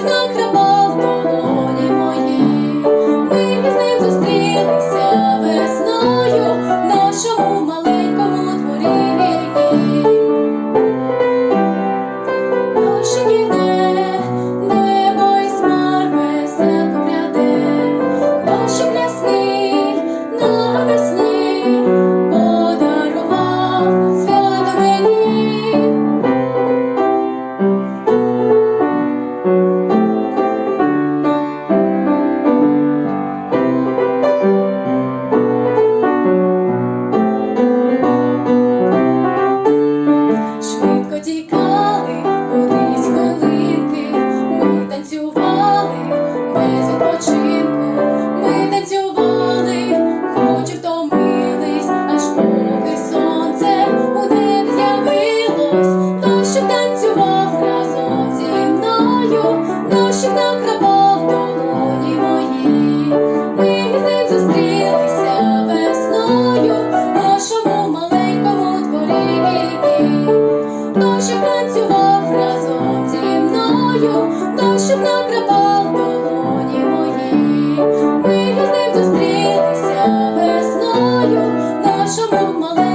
Krishna Krishna співав разом зі мною, так, щоб накривав долоні мої, ми з ним зустрілися весною, нашому мале.